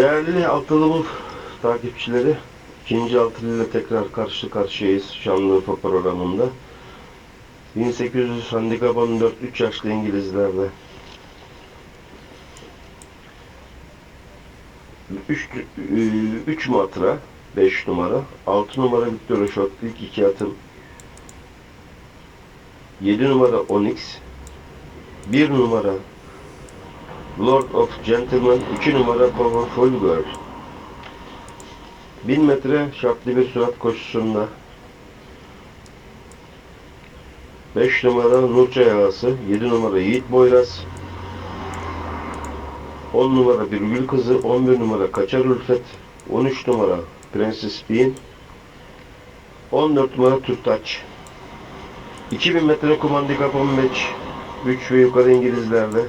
Değerli Altılıbul takipçileri, ikinci altılı ile tekrar karşı karşıyayız Şanlıurfa programında. 1800 handikap 14 3 yaşlı İngilizlerde. 3 3 matra 5 numara, 6 numara Victor Shot ilk iki atım. 7 numara Onyx, 1 numara Lord of Gentleman 2 numara Powerful Girl 1000 metre şartlı bir sürat koşusunda. 5 numara Nurça Yağası 7 numara Yiğit Boyraz. 10 numara Birgül Kızı 11 numara Kaçar Ülfet. 13 numara Prenses Bean. 14 numara Tüstaç 2000 metre kum handikap 15 3 ve yukarı İngilizlerde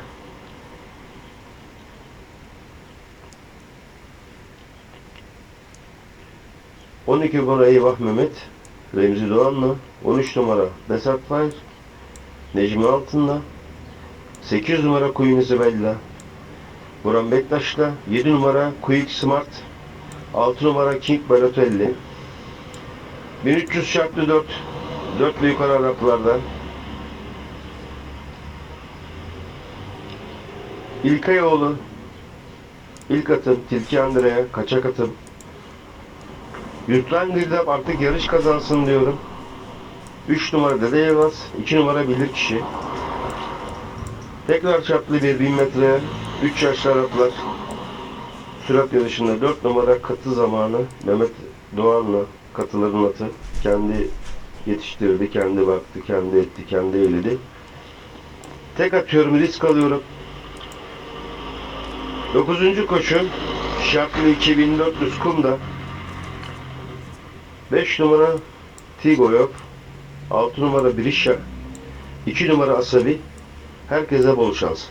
12 numara Eyvah Mehmet. Remzi Doğan'la. 13 numara Desert Fire Necmi Altın'la. 8 numara Queen Isabella Burhan Bektaş'la. 7 numara Quick Smart. 6 numara King Balotelli 1300 şartlı 4 4 yukarı Araplardan İlkayoğlu İlk atım Tilki Andrea Kaçak atım Yurtlan Girdap artık yarış kazansın diyorum. 3 numara Dede Yılmaz, 2 numara Bilirkişi. Tekrar çaplı bir 1000 metre, 3 yaşlı Araplar. Sürat yarışında 4 numara katı zamanı Mehmet Doğan'la katıların atı. Kendi yetiştirdi, kendi baktı, kendi etti, kendi eyledi. Tek atıyorum, risk alıyorum. 9. koşu şartlı 2400 kumda 5 numara Tigoyov 6 numara Berisha 2 numara Asabi. Herkese bol şans.